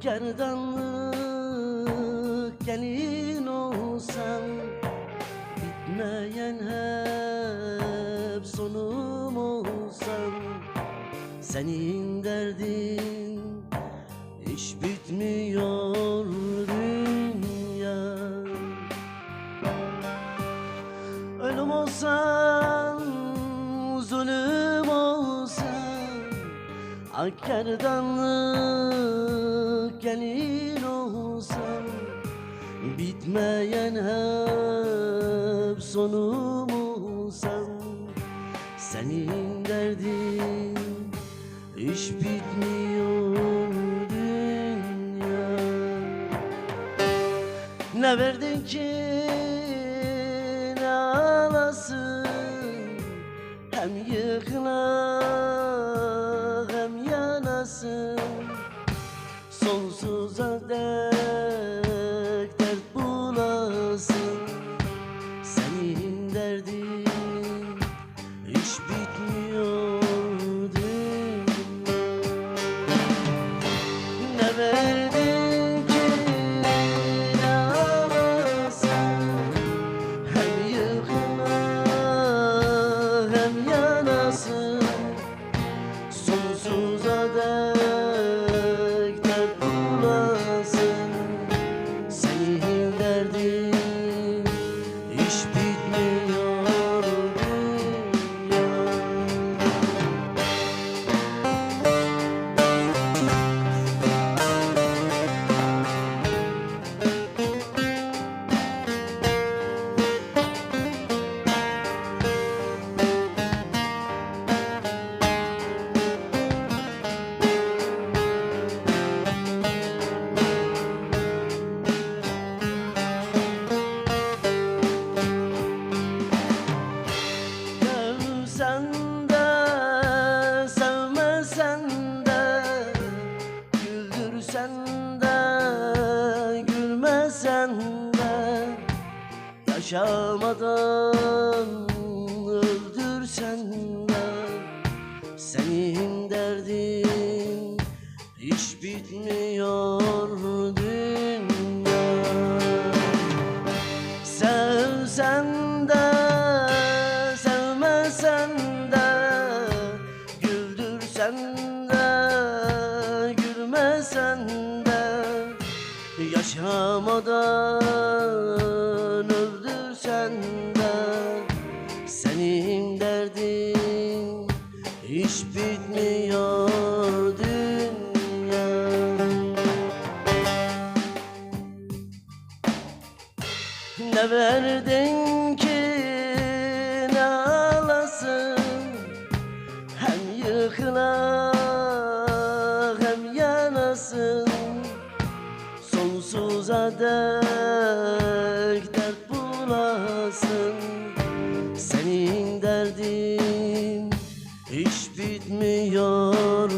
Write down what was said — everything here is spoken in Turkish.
gerdanlık gelin olsam Bitmeyen hep sonum olsam Senin derdin hiç bitmiyor dünya. Ölüm olsan, zulüm Ak gerdanlık gelin olsan Bitmeyen hep sonum olsan Senin derdin hiç bitmiyor dünya. Ne verdin ki ne alasın? Hem yıkıla hem yanasın Sonsuza dek dert bulasın. Senin derdin hiç bitmiyor ne verdin gülmesen de Yaşamadan öldürsen de Senin derdin hiç bitmiyor Yaşamadan öldürsen de Senin derdin hiç bitmiyor dünya. Ne verdin ki ne alasın? Hem yıkıla dek dert bulasın. Senin derdin hiç bitmiyor